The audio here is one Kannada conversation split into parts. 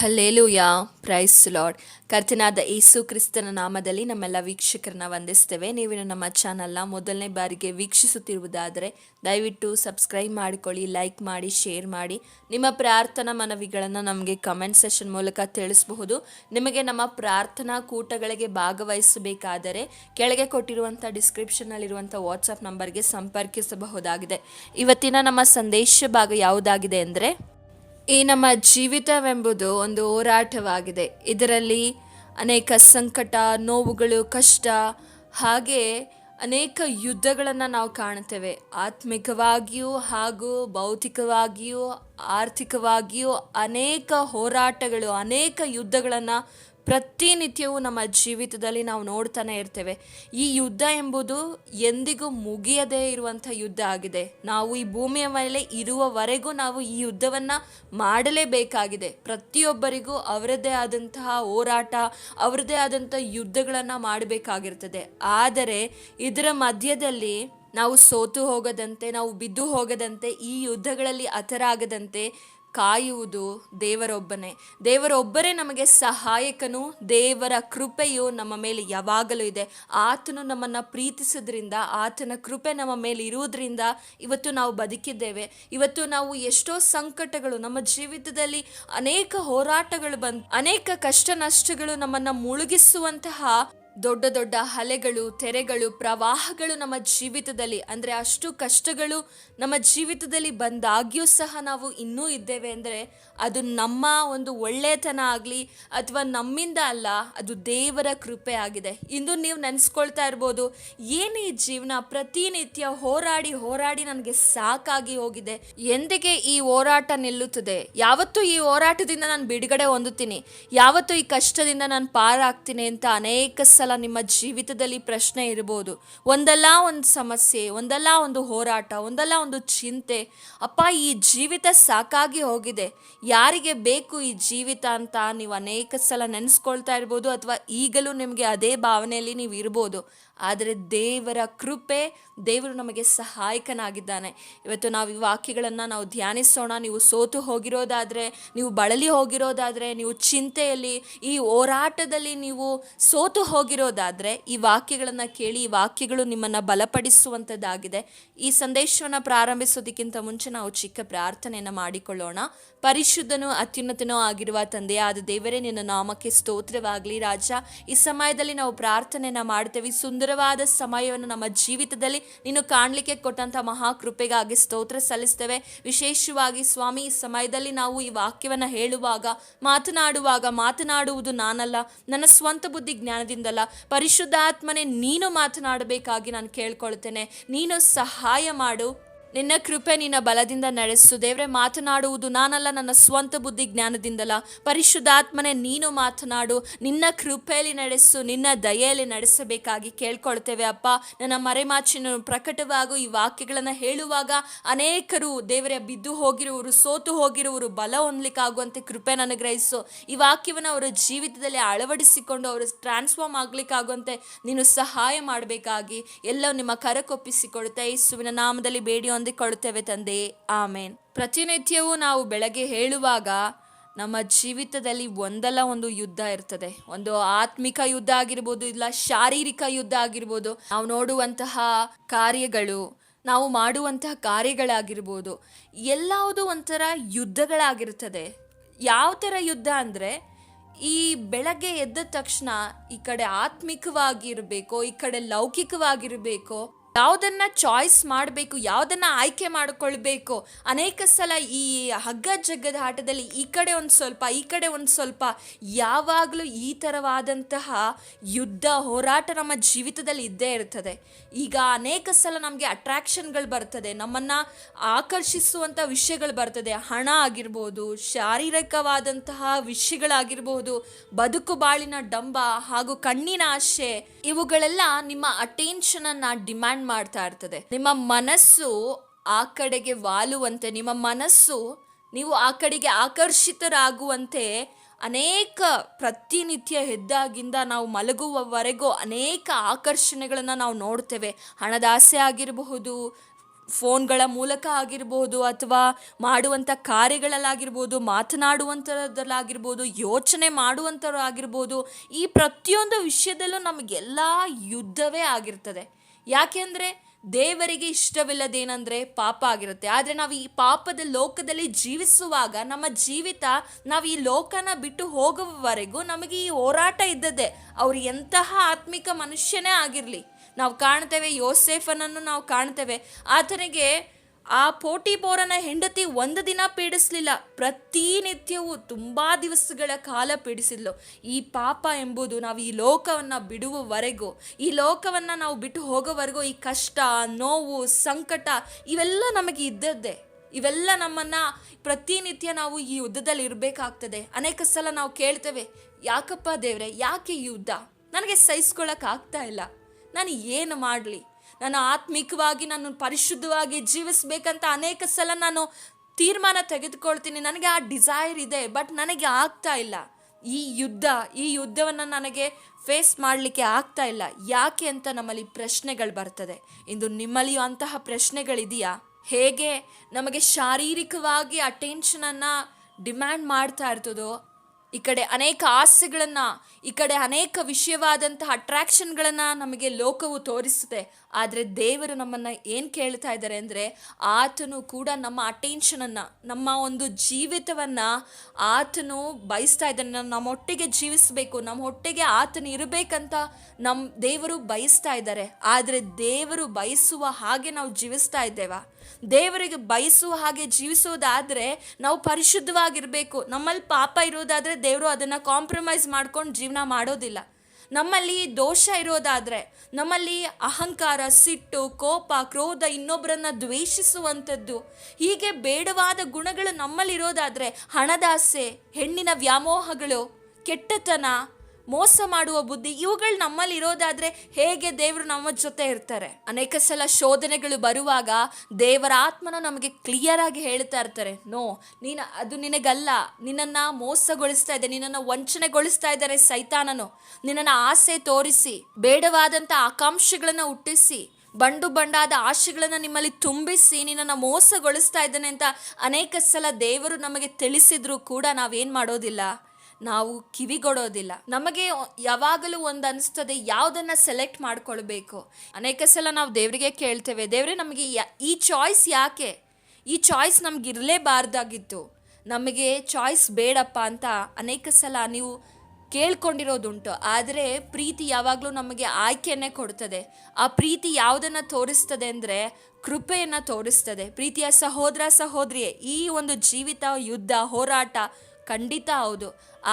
ಹಲ್ಲೇಲೂಯ. ಪ್ರೈಸ್ ಲಾರ್ಡ್ ಕರ್ತನಾದ ಯೇಸು ಕ್ರಿಸ್ತನ ನಾಮದಲ್ಲಿ ನಮ್ಮೆಲ್ಲ ವೀಕ್ಷಕರನ್ನ ವಂದಿಸ್ತೇವೆ. ನೀವು ನಮ್ಮ ಚಾನಲ್ನ ಮೊದಲನೇ ಬಾರಿಗೆ ವೀಕ್ಷಿಸುತ್ತಿರುವುದಾದರೆ ದಯವಿಟ್ಟು ಸಬ್ಸ್ಕ್ರೈಬ್ ಮಾಡಿಕೊಳ್ಳಿ ಲೈಕ್ ಮಾಡಿ ಶೇರ್ ಮಾಡಿ. ನಿಮ್ಮ ಪ್ರಾರ್ಥನಾ ಮನವಿಗಳನ್ನು ನಮಗೆ ಕಮೆಂಟ್ ಸೆಷನ್ ಮೂಲಕ ತಿಳಿಸಬಹುದು. ನಿಮಗೆ ನಮ್ಮ ಪ್ರಾರ್ಥನಾ ಕೂಟಗಳಿಗೆ ಭಾಗವಹಿಸಬೇಕಾದರೆ ಕೆಳಗೆ ಕೊಟ್ಟಿರುವಂಥ ಡಿಸ್ಕ್ರಿಪ್ಷನ್ನಲ್ಲಿರುವಂಥ ವಾಟ್ಸಪ್ ನಂಬರ್ಗೆ ಸಂಪರ್ಕಿಸಬಹುದಾಗಿದೆ. ಇವತ್ತಿನ ನಮ್ಮ ಸಂದೇಶ ಭಾಗ ಯಾವುದಾಗಿದೆ ಅಂದರೆ ಈ ನಮ್ಮ ಜೀವಿತವೆಂಬುದು ಒಂದು ಹೋರಾಟವಾಗಿದೆ. ಇದರಲ್ಲಿ ಅನೇಕ ಸಂಕಟ, ನೋವುಗಳು, ಕಷ್ಟ, ಹಾಗೆ ಅನೇಕ ಯುದ್ಧಗಳನ್ನು ನಾವು ಕಾಣುತ್ತೇವೆ. ಆತ್ಮಿಕವಾಗಿಯೂ ಹಾಗೂ ಭೌತಿಕವಾಗಿಯೂ, ಆರ್ಥಿಕವಾಗಿಯೂ ಅನೇಕ ಹೋರಾಟಗಳು, ಅನೇಕ ಯುದ್ಧಗಳನ್ನು ಪ್ರತಿನಿತ್ಯವೂ ನಮ್ಮ ಜೀವಿತದಲ್ಲಿ ನಾವು ನೋಡ್ತಾನೆ ಇರ್ತೇವೆ. ಈ ಯುದ್ಧ ಎಂಬುದು ಎಂದಿಗೂ ಮುಗಿಯದೇ ಇರುವಂಥ ಯುದ್ಧ ಆಗಿದೆ. ನಾವು ಈ ಭೂಮಿಯ ಮೇಲೆ ಇರುವವರೆಗೂ ನಾವು ಈ ಯುದ್ಧವನ್ನು ಮಾಡಲೇಬೇಕಾಗಿದೆ. ಪ್ರತಿಯೊಬ್ಬರಿಗೂ ಅವರದ್ದೇ ಆದಂತಹ ಹೋರಾಟ ಅವರದ್ದೇ ಆದಂಥ ಯುದ್ಧಗಳನ್ನು ಮಾಡಬೇಕಾಗಿರ್ತದೆ. ಆದರೆ ಇದರ ಮಧ್ಯದಲ್ಲಿ ನಾವು ಸೋತು ಹೋಗದಂತೆ, ನಾವು ಬಿದ್ದು ಹೋಗದಂತೆ, ಈ ಯುದ್ಧಗಳಲ್ಲಿ ಹತರಾಗದಂತೆ ಕಾಯುವುದು ದೇವರೊಬ್ಬನೇ. ದೇವರೊಬ್ಬರೇ ನಮಗೆ ಸಹಾಯಕನು, ದೇವರ ಕೃಪೆಯು ನಮ್ಮ ಮೇಲೆ ಯಾವಾಗಲೂ ಇದೆ. ಆತನು ನಮ್ಮನ್ನು ಪ್ರೀತಿಸೋದ್ರಿಂದ, ಆತನ ಕೃಪೆ ನಮ್ಮ ಮೇಲೆ ಇರುವುದರಿಂದ ಇವತ್ತು ನಾವು ಬದುಕಿದ್ದೇವೆ. ಇವತ್ತು ನಾವು ಎಷ್ಟೋ ಸಂಕಟಗಳು, ನಮ್ಮ ಜೀವಿತದಲ್ಲಿ ಅನೇಕ ಹೋರಾಟಗಳು ಬಂದು, ಅನೇಕ ಕಷ್ಟ ನಷ್ಟಗಳು ನಮ್ಮನ್ನು ಮುಳುಗಿಸುವಂತಹ ದೊಡ್ಡ ದೊಡ್ಡ ಹಲೆಗಳು, ತೆರೆಗಳು, ಪ್ರವಾಹಗಳು ನಮ್ಮ ಜೀವಿತದಲ್ಲಿ, ಅಂದರೆ ಅಷ್ಟು ಕಷ್ಟಗಳು ನಮ್ಮ ಜೀವಿತದಲ್ಲಿ ಬಂದಾಗ್ಯೂ ಸಹ ನಾವು ಇನ್ನೂ ಇದ್ದೇವೆ ಅಂದರೆ ಅದು ನಮ್ಮ ಒಂದು ಒಳ್ಳೆಯತನ ಆಗಲಿ ಅಥವಾ ನಮ್ಮಿಂದ ಅಲ್ಲ, ಅದು ದೇವರ ಕೃಪೆ ಆಗಿದೆ. ಇಂದು ನೀವು ನೆನೆಸ್ಕೊಳ್ತಾ ಇರ್ಬೋದು, ಏನು ಈ ಜೀವನ ಪ್ರತಿನಿತ್ಯ ಹೋರಾಡಿ ಹೋರಾಡಿ ನನಗೆ ಸಾಕಾಗಿ ಹೋಗಿದೆ. ಎಂದಿಗೆ ಈ ಹೋರಾಟ ನಿಲ್ಲುತ್ತದೆ? ಯಾವತ್ತೂ ಈ ಹೋರಾಟದಿಂದ ನಾನು ಬಿಡುಗಡೆ ಹೊಂದುತ್ತೀನಿ. ಯಾವತ್ತೂ ಈ ಕಷ್ಟದಿಂದ ನಾನು ಪಾರಾಗ್ತೀನಿ ಅಂತ ಅನೇಕ ಸಲ ನಿಮ್ಮ ಜೀವಿತದಲ್ಲಿ ಪ್ರಶ್ನೆ ಇರ್ಬೋದು ಒಂದಲ್ಲ ಒಂದು ಸಮಸ್ಯೆ, ಒಂದಲ್ಲ ಒಂದು ಹೋರಾಟ, ಒಂದಲ್ಲ ಒಂದು ಚಿಂತೆ. ಅಪ್ಪ, ಈ ಜೀವಿತ ಸಾಕಾಗಿ ಹೋಗಿದೆ. ಯಾರಿಗೆ ಬೇಕು ಈ ಜೀವಿತ ಅಂತ ನೀವು ಅನೇಕ ಸಲ ನೆನೆಸ್ಕೊಳ್ತಾ ಇರ್ಬೋದು ಅಥವಾ ಈಗಲೂ ನಿಮಗೆ ಅದೇ ಭಾವನೆಯಲ್ಲಿ ನೀವು ಇರ್ಬೋದು. ಆದರೆ ದೇವರ ಕೃಪೆ ದೇವರು ನಮಗೆ ಸಹಾಯಕನಾಗಿದ್ದಾನೆ. ಇವತ್ತು ನಾವು ಈ ವಾಕ್ಯಗಳನ್ನು ನಾವು ಧ್ಯಾನಿಸೋಣ. ನೀವು ಸೋತು ಹೋಗಿರೋದಾದರೆ, ನೀವು ಬಳಲಿ ಹೋಗಿರೋದಾದರೆ, ನೀವು ಚಿಂತೆಯಲ್ಲಿ, ಈ ಹೋರಾಟದಲ್ಲಿ ನೀವು ಸೋತು ಹೋಗಿರೋದಾದರೆ ಈ ವಾಕ್ಯಗಳನ್ನು ಕೇಳಿ, ಈ ವಾಕ್ಯಗಳು ನಿಮ್ಮನ್ನು ಬಲಪಡಿಸುವಂಥದ್ದಾಗಿದೆ ಈ ಸಂದೇಶವನ್ನು ಪ್ರಾರಂಭಿಸೋದಕ್ಕಿಂತ ಮುಂಚೆ ನಾವು ಚಿಕ್ಕ ಪ್ರಾರ್ಥನೆಯನ್ನು ಮಾಡಿಕೊಳ್ಳೋಣ. ಪರಿಶುದ್ಧನೂ ಅತ್ಯುನ್ನತನೂ ಆಗಿರುವ ತಂದೆಯಾದ ದೇವರೇ, ನಿನ್ನ ನಾಮಕ್ಕೆ ಸ್ತೋತ್ರವಾಗಲಿ. ರಾಜ, ಈ ಸಮಯದಲ್ಲಿ ನಾವು ಪ್ರಾರ್ಥನೆಯನ್ನು ಮಾಡ್ತೇವೆ. ಸುಂದರವಾದ ಸಮಯವನ್ನು ನಮ್ಮ ಜೀವಿತದಲ್ಲಿ ನೀನು ಕಾಣಲಿಕ್ಕೆ ಕೊಟ್ಟಂಥ ಮಹಾಕೃಪೆಗಾಗಿ ಸ್ತೋತ್ರ ಸಲ್ಲಿಸ್ತೇವೆ. ವಿಶೇಷವಾಗಿ ಸ್ವಾಮಿ, ಈ ಸಮಯದಲ್ಲಿ ನಾವು ಈ ವಾಕ್ಯವನ್ನು ಹೇಳುವಾಗ, ಮಾತನಾಡುವಾಗ, ಮಾತನಾಡುವುದು ನಾನಲ್ಲ. ನನ್ನ ಸ್ವಂತ ಬುದ್ಧಿ ಜ್ಞಾನದಿಂದಲ್ಲ. ಪರಿಶುದ್ಧಾತ್ಮನೇ ನೀನು ಮಾತನಾಡಬೇಕಾಗಿ ನಾನು ಕೇಳ್ಕೊಳ್ತೇನೆ. ನೀನು ಸಹಾಯ ಮಾಡು. ನಿನ್ನ ಕೃಪೆ ನಿನ್ನ ಬಲದಿಂದ ನಡೆಸು. ದೇವ್ರೆ, ಮಾತನಾಡುವುದು ನಾನಲ್ಲ, ನನ್ನ ಸ್ವಂತ ಬುದ್ಧಿ ಜ್ಞಾನದಿಂದಲ್ಲ. ಪರಿಶುದ್ಧಾತ್ಮನೆ, ನೀನು ಮಾತನಾಡು. ನಿನ್ನ ಕೃಪೆಯಲ್ಲಿ ನಡೆಸು, ನಿನ್ನ ದಯೆಯಲ್ಲಿ ನಡೆಸಬೇಕಾಗಿ ಕೇಳ್ಕೊಳ್ತೇವೆ, ಅಪ್ಪ. ನನ್ನ ಮರೆಮಾಚಿನ ಪ್ರಕಟವಾಗು ಈ ವಾಕ್ಯಗಳನ್ನು ಹೇಳುವಾಗ ಅನೇಕರು ದೇವರೇ ಬಿದ್ದು ಹೋಗಿರುವರು, ಸೋತು ಹೋಗಿರುವರು, ಬಲ ಹೊಂದಲಿಕ್ಕಾಗುವಂತೆ ಕೃಪೆ ನನಗ್ರಹಿಸು ಈ ವಾಕ್ಯವನ್ನು ಅವರ ಜೀವಿತದಲ್ಲಿ ಅಳವಡಿಸಿಕೊಂಡು ಅವರು ಟ್ರಾನ್ಸ್ಫಾರ್ಮ್ ಆಗ್ಲಿಕ್ಕಾಗುವಂತೆ ನೀನು ಸಹಾಯ ಮಾಡಬೇಕಾಗಿ ಎಲ್ಲ ನಿಮ್ಮ ಕರಕೊಪ್ಪಿಸಿಕೊಡುತ್ತೆ, ಯೇಸುವಿನ ನಾಮದಲ್ಲಿ ಬೇಡಿ ಹೊಂದಿಕೊಳ್ಳುತ್ತೇವೆ ತಂದೆ. ಆಮೇನ್. ಪ್ರತಿನಿತ್ಯವೂ ನಾವು ಬೆಳಗ್ಗೆ ಹೇಳುವಾಗ ನಮ್ಮ ಜೀವಿತದಲ್ಲಿ ಒಂದಲ್ಲ ಒಂದು ಯುದ್ಧ ಇರ್ತದೆ. ಒಂದು ಆತ್ಮಿಕ ಯುದ್ಧ ಆಗಿರ್ಬೋದು, ಇಲ್ಲ ಶಾರೀರಿಕ ಯುದ್ಧ ಆಗಿರ್ಬೋದು. ನಾವು ನೋಡುವಂತಹ ಕಾರ್ಯಗಳು, ನಾವು ಮಾಡುವಂತಹ ಕಾರ್ಯಗಳಾಗಿರ್ಬೋದು, ಎಲ್ಲವುದು ಒಂಥರ ಯುದ್ಧಗಳಾಗಿರ್ತದೆ. ಯಾವ ಥರ ಯುದ್ಧ ಅಂದರೆ, ಈ ಬೆಳಗ್ಗೆ ಎದ್ದ ತಕ್ಷಣ ಈ ಕಡೆ ಆತ್ಮಿಕವಾಗಿರಬೇಕೋ, ಈ ಕಡೆ ಲೌಕಿಕವಾಗಿರಬೇಕೋ ಯಾವುದನ್ನ ಚಾಯ್ಸ್ ಮಾಡಬೇಕು, ಯಾವುದನ್ನ ಆಯ್ಕೆ ಮಾಡಿಕೊಳ್ಬೇಕು? ಅನೇಕ ಸಲ ಈ ಹಗ್ಗ ಜಗ್ಗದ ಆಟದಲ್ಲಿ ಈ ಕಡೆ ಒಂದು ಸ್ವಲ್ಪ, ಈ ಕಡೆ ಒಂದು ಸ್ವಲ್ಪ, ಯಾವಾಗಲೂ ಈ ಥರವಾದಂತಹ ಯುದ್ಧ ಹೋರಾಟ ನಮ್ಮ ಜೀವಿತದಲ್ಲಿ ಇದ್ದೇ ಇರ್ತದೆ. ಈಗ ಅನೇಕ ಸಲ ನಮಗೆ ಅಟ್ರಾಕ್ಷನ್ಗಳು ಬರ್ತದೆ, ನಮ್ಮನ್ನು ಆಕರ್ಷಿಸುವಂಥ ವಿಷಯಗಳು ಬರ್ತದೆ. ಹಣ ಆಗಿರ್ಬೋದು, ಶಾರೀರಿಕವಾದಂತಹ ವಿಷಯಗಳಾಗಿರ್ಬೋದು, ಬದುಕು ಬಾಳಿನ ಡಂಬ ಹಾಗೂ ಕಣ್ಣಿನ ಆಶೆ ಇವುಗಳೆಲ್ಲ ನಿಮ್ಮ ಅಟೆನ್ಷನನ್ನು ಡಿಮ್ಯಾಂಡ್ ಮಾಡ್ತಾ ಇರ್ತದೆ. ನಿಮ್ಮ ಮನಸ್ಸು ಆ ಕಡೆಗೆ ವಾಲುವಂತೆ, ನಿಮ್ಮ ಮನಸ್ಸು ನೀವು ಆ ಕಡೆಗೆ ಆಕರ್ಷಿತರಾಗುವಂತೆ ಅನೇಕ ಪ್ರತಿನಿತ್ಯ ಹೆದ್ದಾಗಿಂದ ನಾವು ಮಲಗುವವರೆಗೂ ಅನೇಕ ಆಕರ್ಷಣೆಗಳನ್ನು ನಾವು ನೋಡ್ತೇವೆ. ಹಣದಾಸೆ ಆಗಿರಬಹುದು, ಫೋನ್ಗಳ ಮೂಲಕ ಆಗಿರ್ಬೋದು ಅಥವಾ ಮಾಡುವಂಥ ಕಾರ್ಯಗಳಲ್ಲಾಗಿರ್ಬೋದು ಮಾತನಾಡುವಂಥದ್ದಲ್ಲಾಗಿರ್ಬೋದು ಯೋಚನೆ ಮಾಡುವಂಥವ್ರು ಆಗಿರ್ಬೋದು ಈ ಪ್ರತಿಯೊಂದು ವಿಷಯದಲ್ಲೂ ನಮಗೆಲ್ಲ ಯುದ್ಧವೇ ಆಗಿರ್ತದೆ. ಯಾಕೆಂದರೆ ದೇವರಿಗೆ ಇಷ್ಟವಿಲ್ಲದೇನೆಂದರೆ ಪಾಪ ಆಗಿರುತ್ತೆ. ಆದರೆ ನಾವು ಈ ಪಾಪದ ಲೋಕದಲ್ಲಿ ಜೀವಿಸುವಾಗ ನಮ್ಮ ಜೀವಿತ ನಾವು ಈ ಲೋಕನ ಬಿಟ್ಟು ಹೋಗುವವರೆಗೂ ನಮಗೆ ಈ ಹೋರಾಟ ಇದ್ದದೆ ಅವರು ಎಂತಹ ಆತ್ಮಿಕ ಮನುಷ್ಯನೇ ಆಗಿರಲಿ. ನಾವು ಕಾಣ್ತೇವೆ ಯೋಸೇಫನನ್ನು ನಾವು ಕಾಣ್ತೇವೆ. ಆತನಿಗೆ ಆ ಪೋಟಿಬೋರನ ಹೆಂಡತಿ ಒಂದು ದಿನ ಪೀಡಿಸ್ಲಿಲ್ಲ. ಪ್ರತಿನಿತ್ಯವೂ ತುಂಬ ದಿವಸಗಳ ಕಾಲ ಪೀಡಿಸಿದ್ಲು. ಈ ಪಾಪ ಎಂಬುದು ನಾವು ಈ ಲೋಕವನ್ನು ಬಿಡುವವರೆಗೂ, ಈ ಲೋಕವನ್ನು ನಾವು ಬಿಟ್ಟು ಹೋಗೋವರೆಗೂ ಈ ಕಷ್ಟ, ನೋವು, ಸಂಕಟ ಇವೆಲ್ಲ ನಮಗೆ ಇದ್ದದ್ದೇ. ಇವೆಲ್ಲ ನಮ್ಮನ್ನ ಪ್ರತಿನಿತ್ಯ ನಾವು ಈ ಯುದ್ಧದಲ್ಲಿ ಇರಬೇಕಾಗ್ತದೆ. ಅನೇಕ ಸಲ ನಾವು ಕೇಳ್ತೇವೆ, ಯಾಕಪ್ಪ ದೇವ್ರೆ, ಯಾಕೆ ಯುದ್ಧ? ನನಗೆ ಸಹಿಸ್ಕೊಳ್ಳೋಕ್ಕಾಗ್ತಾ ಇಲ್ಲ. ನಾನು ಏನು ಮಾಡಲಿ? ನಾನು ಆತ್ಮಿಕವಾಗಿ ನಾನು ಪರಿಶುದ್ಧವಾಗಿ ಜೀವಿಸಬೇಕಂತ ಅನೇಕ ಸಲ ನಾನು ತೀರ್ಮಾನ ತೆಗೆದುಕೊಳ್ತೀನಿ. ನನಗೆ ಆ ಡಿಸೈರ್ ಇದೆ ಬಟ್ ನನಗೆ ಆಗ್ತಾ ಇಲ್ಲ. ಈ ಯುದ್ಧ, ಈ ಯುದ್ಧವನ್ನು ನನಗೆ ಫೇಸ್ ಮಾಡಲಿಕ್ಕೆ ಆಗ್ತಾ ಇಲ್ಲ. ಯಾಕೆ ಅಂತ ನಮ್ಮಲ್ಲಿ ಪ್ರಶ್ನೆಗಳು ಬರ್ತದೆ. ಇಂದು ನಿಮ್ಮಲ್ಲಿಯೂ ಅಂತಹ ಪ್ರಶ್ನೆಗಳಿದೆಯಾ? ಹೇಗೆ ನಮಗೆ ಶಾರೀರಿಕವಾಗಿ ಅಟೆನ್ಷನನ್ನು ಡಿಮ್ಯಾಂಡ್ ಮಾಡ್ತಾ ಇರ್ತದೋ? ಈ ಕಡೆ ಅನೇಕ ಆಸೆಗಳನ್ನು, ಈ ಕಡೆ ಅನೇಕ ವಿಷಯವಾದಂತಹ ಅಟ್ರಾಕ್ಷನ್ಗಳನ್ನು ನಮಗೆ ಲೋಕವು ತೋರಿಸುತ್ತೆ. ಆದರೆ ದೇವರು ನಮ್ಮನ್ನು ಏನು ಕೇಳ್ತಾ ಇದ್ದಾರೆ ಅಂದರೆ ಆತನು ಕೂಡ ನಮ್ಮ ಅಟೆನ್ಷನನ್ನು ನಮ್ಮ ಒಂದು ಜೀವಿತವನ್ನು ಆತನು ಬಯಸ್ತಾ ಇದ್ದಾನೆ. ನಮ್ಮ ನಮ್ಮೊಟ್ಟಿಗೆ ಜೀವಿಸಬೇಕು, ನಮ್ಮ ಹೊಟ್ಟೆಗೆ ಆತನು ಇರಬೇಕಂತ ನಮ್ಮ ದೇವರು ಬಯಸ್ತಾ ಇದ್ದಾರೆ. ಆದರೆ ದೇವರು ಬಯಸುವ ಹಾಗೆ ನಾವು ಜೀವಿಸ್ತಾ ಇದ್ದೇವಾ? ದೇವರಿಗೆ ಬಯಸುವ ಹಾಗೆ ಜೀವಿಸೋದಾದರೆ ನಾವು ಪರಿಶುದ್ಧವಾಗಿರಬೇಕು. ನಮ್ಮಲ್ಲಿ ಪಾಪ ಇರೋದಾದರೆ ದೇವರು ಅದನ್ನು ಕಾಂಪ್ರಮೈಸ್ ಮಾಡ್ಕೊಂಡು ಜೀವನ ಮಾಡೋದಿಲ್ಲ. ನಮ್ಮಲ್ಲಿ ದೋಷ ಇರೋದಾದರೆ, ನಮ್ಮಲ್ಲಿ ಅಹಂಕಾರ, ಸಿಟ್ಟು, ಕೋಪ, ಕ್ರೋಧ ಇನ್ನೊಬ್ಬರನ್ನ ದ್ವೇಷಿಸುವಂಥದ್ದು. ಹೀಗೆ ಬೇಡವಾದ ಗುಣಗಳು ನಮ್ಮಲ್ಲಿರೋದಾದರೆ ಹಣದಾಸೆ, ಹೆಣ್ಣಿನ ವ್ಯಾಮೋಹಗಳು, ಕೆಟ್ಟತನ ಮೋಸ ಮಾಡುವ ಬುದ್ಧಿ ಇವುಗಳು ನಮ್ಮಲ್ಲಿ ಇರೋದಾದ್ರೆ ಹೇಗೆ ದೇವರು ನಮ್ಮ ಜೊತೆ ಇರ್ತಾರೆ? ಅನೇಕ ಸಲ ಶೋಧನೆಗಳು ಬರುವಾಗ ದೇವರ ಆತ್ಮನ ನಮಗೆ ಕ್ಲಿಯರ್ ಆಗಿ ಹೇಳ್ತಾ ಇರ್ತಾರೆ. ನೋ, ನೀನು ಅದು ನಿನಗಲ್ಲ. ನಿನ್ನನ್ನು ಮೋಸಗೊಳಿಸ್ತಾ ಇದೆ ನಿನ್ನನ್ನು ವಂಚನೆಗೊಳಿಸ್ತಾ ಇದ್ದಾರೆ ಸೈತಾನನು. ನಿನ್ನನ್ನು ಆಸೆ ತೋರಿಸಿ ಬೇಡವಾದಂಥ ಆಕಾಂಕ್ಷೆಗಳನ್ನು ಹುಟ್ಟಿಸಿ, ಬಂಡು ಬಂಡಾದ ಆಶೆಗಳನ್ನು ನಿಮ್ಮಲ್ಲಿ ತುಂಬಿಸಿ, ನಿನ್ನನ್ನು ಮೋಸಗೊಳಿಸ್ತಾ ಇದ್ದಾನೆ ಅಂತ ಅನೇಕ ಸಲ ದೇವರು ನಮಗೆ ತಿಳಿಸಿದ್ರು ಕೂಡ ನಾವೇನು ಮಾಡೋದಿಲ್ಲ. ನಾವು ಕಿವಿಗೊಡೋದಿಲ್ಲ. ನಮಗೆ ಯಾವಾಗಲೂ ಒಂದು ಅನಿಸ್ತದೆ, ಯಾವುದನ್ನು ಸೆಲೆಕ್ಟ್ ಮಾಡ್ಕೊಳ್ಬೇಕು? ಅನೇಕ ಸಲ ನಾವು ದೇವರಿಗೆ ಕೇಳ್ತೇವೆ, ದೇವರೇ ನಮಗೆ ಈ ಚಾಯ್ಸ್ ಯಾಕೆ? ಈ ಚಾಯ್ಸ್ ನಮ್ಗೆ ಇರಲೇಬಾರ್ದಾಗಿತ್ತು. ನಮಗೆ ಚಾಯ್ಸ್ ಬೇಡಪ್ಪ ಅಂತ ಅನೇಕ ಸಲ ನೀವು ಕೇಳ್ಕೊಂಡಿರೋದುಂಟು. ಆದರೆ ಪ್ರೀತಿ ಯಾವಾಗಲೂ ನಮಗೆ ಆಯ್ಕೆಯನ್ನೇ ಕೊಡ್ತದೆ. ಆ ಪ್ರೀತಿ ಯಾವುದನ್ನು ತೋರಿಸ್ತದೆ ಅಂದರೆ ಕೃಪೆಯನ್ನು ತೋರಿಸ್ತದೆ. ಪ್ರೀತಿಯ ಸಹೋದರ ಸಹೋದರಿಯೇ, ಈ ಒಂದು ಜೀವಿತ, ಯುದ್ಧ, ಹೋರಾಟ ಖಂಡಿತ ಹೌದು.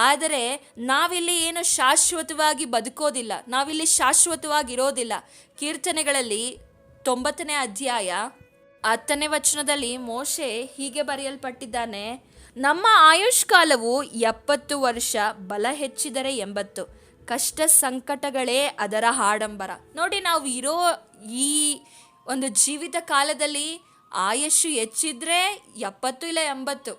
ಆದರೆ ನಾವಿಲ್ಲಿ ಏನು ಶಾಶ್ವತವಾಗಿ ಬದುಕೋದಿಲ್ಲ, ನಾವಿಲ್ಲಿ ಶಾಶ್ವತವಾಗಿ ಇರೋದಿಲ್ಲ. ಕೀರ್ತನೆಗಳಲ್ಲಿ ತೊಂಬತ್ತನೇ ಅಧ್ಯಾಯ ಹತ್ತನೇ ವಚನದಲ್ಲಿ ಮೋಶೆ ಹೀಗೆ ಬರೆಯಲ್ಪಟ್ಟಿದ್ದಾನೆ, ನಮ್ಮ ಆಯುಷ್ಕಾಲವು ಎಪ್ಪತ್ತು ವರ್ಷ ಬಲ ಹೆಚ್ಚಿದರೆ ಎಂಬತ್ತು. ಕಷ್ಟ ಸಂಕಟಗಳೇ ಅದರ ಹಾಡಂಬರ ನೋಡಿ, ನಾವು ಇರೋ ಈ ಒಂದು ಜೀವಿತ ಕಾಲದಲ್ಲಿ ಆಯಸ್ಸು ಹೆಚ್ಚಿದ್ರೆ ಎಪ್ಪತ್ತು ಇಲ್ಲ ಎಂಬತ್ತು.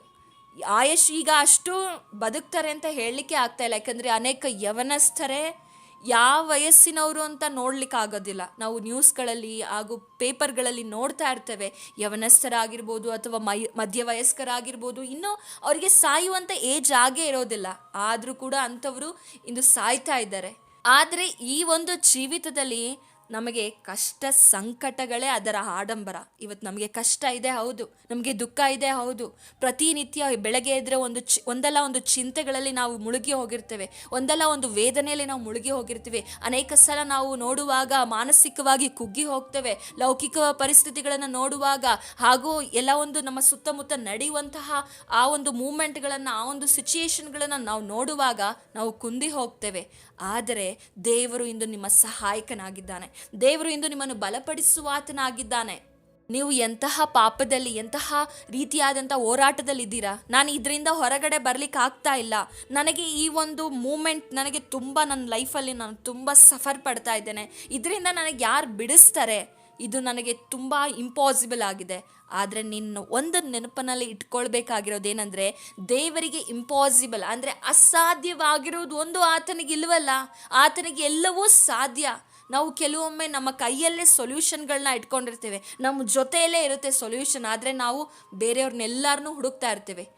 ಆಯುಷ್ ಈಗ ಅಷ್ಟು ಬದುಕ್ತಾರೆ ಅಂತ ಹೇಳಲಿಕ್ಕೆ ಆಗ್ತಾ ಇಲ್ಲ. ಯಾಕಂದರೆ ಅನೇಕ ಯವನಸ್ಥರೇ ಯಾವ ವಯಸ್ಸಿನವರು ಅಂತ ನೋಡ್ಲಿಕ್ಕೆ ಆಗೋದಿಲ್ಲ. ನಾವು ನ್ಯೂಸ್ಗಳಲ್ಲಿ ಹಾಗೂ ಪೇಪರ್ಗಳಲ್ಲಿ ನೋಡ್ತಾ ಇರ್ತೇವೆ. ಯವನಸ್ಥರಾಗಿರ್ಬೋದು ಅಥವಾ ಮೈ ಮಧ್ಯ ವಯಸ್ಕರಾಗಿರ್ಬೋದು ಇನ್ನೂ ಅವರಿಗೆ ಸಾಯುವಂಥ ಏಜ್ ಆಗೇ ಇರೋದಿಲ್ಲ. ಆದರೂ ಕೂಡ ಅಂಥವರು ಇಂದು ಸಾಯ್ತಾ ಇದ್ದಾರೆ. ಆದರೆ ಈ ಒಂದು ಜೀವಿತದಲ್ಲಿ ನಮಗೆ ಕಷ್ಟ ಸಂಕಟಗಳೇ ಅದರ ಆಡಂಬರ. ಇವತ್ತು ನಮಗೆ ಕಷ್ಟ ಇದೆ ಹೌದು, ನಮಗೆ ದುಃಖ ಇದೆ ಹೌದು. ಪ್ರತಿನಿತ್ಯ ಬೆಳಗ್ಗೆ ಇದ್ರೆ ಒಂದು ಒಂದಲ್ಲ ಒಂದು ಚಿಂತೆಗಳಲ್ಲಿ ನಾವು ಮುಳುಗಿ ಹೋಗಿರ್ತೇವೆ, ಒಂದಲ್ಲ ಒಂದು ವೇದನೆಯಲ್ಲಿ ನಾವು ಮುಳುಗಿ ಹೋಗಿರ್ತೀವಿ. ಅನೇಕ ಸಲ ನಾವು ನೋಡುವಾಗ ಮಾನಸಿಕವಾಗಿ ಕುಗ್ಗಿ ಹೋಗ್ತೇವೆ, ಲೌಕಿಕ ಪರಿಸ್ಥಿತಿಗಳನ್ನು ನೋಡುವಾಗ ಹಾಗೂ ಎಲ್ಲ ಒಂದು ನಮ್ಮ ಸುತ್ತಮುತ್ತ ನಡೆಯುವಂತಹ ಆ ಒಂದು ಮೂಮೆಂಟ್ಗಳನ್ನು ಆ ಒಂದು ಸಿಚುಯೇಷನ್ಗಳನ್ನು ನಾವು ನೋಡುವಾಗ ನಾವು ಕುಂದಿ ಹೋಗ್ತೇವೆ. ಆದರೆ ದೇವರು ಇಂದು ನಿಮ್ಮ ಸಹಾಯಕನಾಗಿದ್ದಾನೆ. ದೇವರು ಇಂದು ನಿಮ್ಮನ್ನು ಬಲಪಡಿಸುವಾತನಾಗಿದ್ದಾನೆ. ನೀವು ಎಂತಹ ಪಾಪದಲ್ಲಿ, ಎಂತಹ ರೀತಿಯಾದಂಥ ಹೋರಾಟದಲ್ಲಿದ್ದೀರಾ? ನಾನು ಇದರಿಂದ ಹೊರಗಡೆ ಬರಲಿಕ್ಕೆ ಆಗ್ತಾ ಇಲ್ಲ. ನನಗೆ ಈ ಒಂದು ಮೂಮೆಂಟ್ ನನಗೆ ತುಂಬ ನನ್ನ ಲೈಫಲ್ಲಿ ನಾನು ತುಂಬ ಸಫರ್ ಪಡ್ತಾ ಇದ್ದೇನೆ. ಇದರಿಂದ ನನಗೆ ಯಾರು ಬಿಡಿಸ್ತಾರೆ? ಇದು ನನಗೆ ತುಂಬ ಇಂಪಾಸಿಬಲ್ ಆಗಿದೆ. ಆದರೆ ನಿನ್ನ ಒಂದು ನೆನಪಿನಲ್ಲಿ ಇಟ್ಕೊಳ್ಬೇಕಾಗಿರೋದೇನೆಂದರೆ, ದೇವರಿಗೆ ಇಂಪಾಸಿಬಲ್ ಅಂದರೆ ಅಸಾಧ್ಯವಾಗಿರೋದು ಒಂದು ಆತನಿಗೆ ಇಲ್ವಲ್ಲ? ಆತನಿಗೆ ಎಲ್ಲವೂ ಸಾಧ್ಯ. ನಾವು ಕೆಲವೊಮ್ಮೆ ನಮ್ಮ ಕೈಯಲ್ಲೇ ಸೊಲ್ಯೂಷನ್ಗಳನ್ನ ಇಟ್ಕೊಂಡಿರ್ತೇವೆ. ನಮ್ಮ ಜೊತೆಯಲ್ಲೇ ಇರುತ್ತೆ ಸೊಲ್ಯೂಷನ್ ಆದರೆ ನಾವು ಬೇರೆಯವ್ರನ್ನೆಲ್ಲರನ್ನೂ ಹುಡುಕ್ತಾ ಇರ್ತೇವೆ.